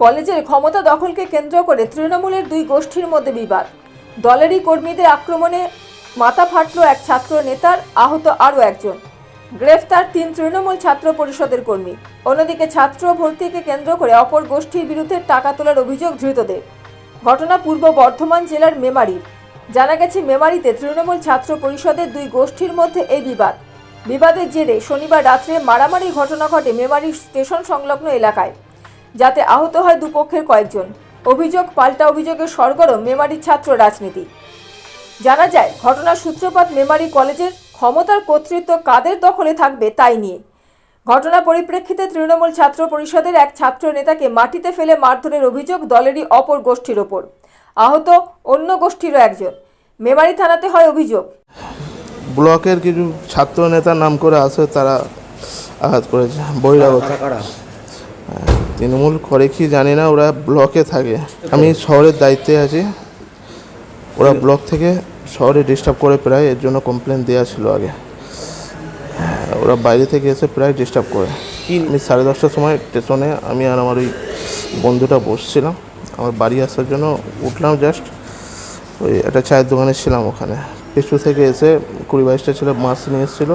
কলেজের ক্ষমতা দখলকে কেন্দ্র করে তৃণমূলের দুই গোষ্ঠীর মধ্যে বিবাদ। দলেরই কর্মীদের আক্রমণে মাথা ফাটল এক ছাত্র নেতার, আহত আরও একজন। গ্রেফতার তিন তৃণমূল ছাত্র পরিষদের কর্মী। অন্যদিকে ছাত্র ভর্তিকে কেন্দ্র করে অপর গোষ্ঠীর বিরুদ্ধে টাকা তোলার অভিযোগ ধৃতদের। ঘটনা পূর্ব বর্ধমান জেলার মেমারির জানা গেছে, মেমারিতে তৃণমূল ছাত্র পরিষদের দুই গোষ্ঠীর মধ্যে এই বিবাদ। বিবাদের জেরে শনিবার রাত্রে মারামারি ঘটনা ঘটে মেমারি স্টেশন সংলগ্ন এলাকায়। যাতে আহত হয় দুপক্ষের কয়েকজন। অভিযোগ পাল্টা অভিযোগের সরগরম মেমারির ছাত্র রাজনীতি। জানা যায় ঘটনার সূত্রপাত মেমারি কলেজের ক্ষমতার কর্তৃত্ব কাদের দখলে থাকবে তাই নিয়ে। ঘটনা পরিপ্রেক্ষিতে তৃণমূল ছাত্র পরিষদের এক ছাত্র নেতাকে মাটিতে ফেলে মারধরের অভিযোগ দলেরই অপর গোষ্ঠীর ওপর। আহত অন্য গোষ্ঠীরও একজন। মেমারি থানাতে হয় অভিযোগ। ব্লকের কিছু ছাত্র নেতার নাম করে আসে তারা আঘাত করেছে বহিরাগত। তৃণমূল করে কি জানি না ওরা ব্লকে থাকে। আমি শহরের দায়িত্বে আছি। ওরা ব্লক থেকে শহরে ডিস্টার্ব করে প্রায় এর জন্য কমপ্লেন দেওয়া ছিল আগে। হ্যাঁ, ওরা বাইরে থেকে এসে প্রায় ডিস্টার্ব করে। আমি সাড়ে দশটার সময় স্টেশনে আমি আর আমার ওই বন্ধুটা বসছিলাম। আমার বাড়ি আসার জন্য উঠলাম জাস্ট ওই একটা চায়ের দোকানে ছিলাম ওখানে। পিছু থেকে এসে কুড়ি বাইশটা ছেলে মাছ নিয়ে এসেছিল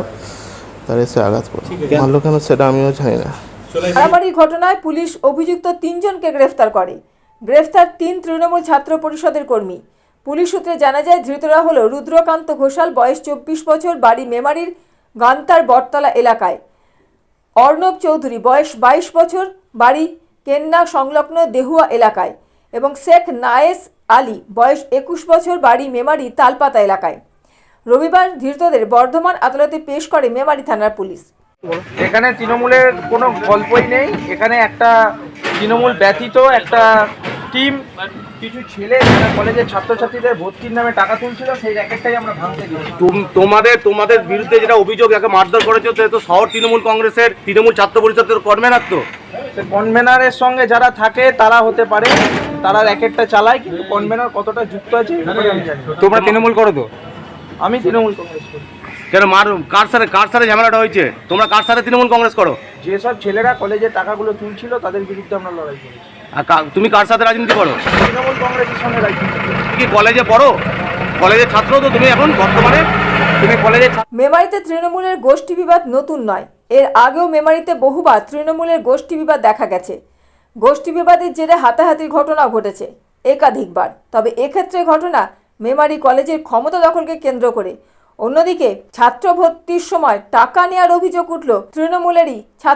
তারা এসে আঘাত করে। মারলো কেন সেটা আমিও জানি না। মারামারির ঘটনায় পুলিশ অভিযুক্ত তিনজনকে গ্রেফতার করে। গ্রেফতার তিন তৃণমূল ছাত্র পরিষদের কর্মী। পুলিশ সূত্রে জানা যায়, ধৃতরা হল রুদ্রকান্ত ঘোষাল, বয়স চব্বিশ বছর, বাড়ি মেমারির গান্তার বটতলা এলাকায়। অর্ণব চৌধুরী, বয়স বাইশ বছর, বাড়ি কেন্না সংলগ্ন দেহুয়া এলাকায়। এবং শেখ নায়েস আলী, বয়স একুশ বছর, বাড়ি মেমারি তালপাতা এলাকায়। রবিবার ধৃতদের বর্ধমান আদালতে পেশ করে মেমারি থানার পুলিশ। এখানে তৃণমূলের কোনো গল্পই নেই। এখানে একটা তৃণমূল ব্যতীত একটা টিম কিছু ছেলে কলেজের ছাত্রছাত্রীদের ভর্তির নামে টাকা তুলছিল সেই র্যাকেটটাই আমরা ভাঙতে তোমাদের তোমাদের বিরুদ্ধে যেটা অভিযোগ একে মারধর করেছে তো শহর তৃণমূল কংগ্রেসের তৃণমূল ছাত্র পরিষদের কনভেনার তো। কনভেনারের সঙ্গে যারা থাকে তারা হতে পারে তারা র্যাকেটটা চালায় কিন্তু কনভেনার কতটা যুক্ত আছে। তোমরা তৃণমূল করো তো। আমি তৃণমূল কংগ্রেস করি। কেন মার কার সাথে কার সাথে ঝামেলাটা হয়েছে? তোমরা কার সাথে তৃণমূল কংগ্রেস করো? যেসব ছেলেরা কলেজের টাকাগুলো তুলছিল তাদের বিরুদ্ধে আমরা লড়াই করি আর তুমি কার সাথে রাজনীতি করো? তৃণমূল কংগ্রেসের সঙ্গে রাজনীতি তুমি কি কলেজে পড়ো? কলেজের ছাত্র তো তুমি এখন বর্তমানে? তুমি ছাত্র মেমারিতে তৃণমূলের গোষ্ঠী বিবাদ নতুন নয়। এর আগেও মেমারিতে বহুবার তৃণমূলের গোষ্ঠী বিবাদ দেখা গেছে। গোষ্ঠী বিবাদের জেরে হাতাহাতির ঘটনাও ঘটেছে একাধিকবার। তবে এক্ষেত্রে ঘটনা মেমারি কলেজের ক্ষমতা দখলকে কেন্দ্র করে। অন্যদিকে ছাত্র ভর্তির সময় টাকা নেওয়ার অভিযোগ উঠল তৃণমূলেরই ছাত্র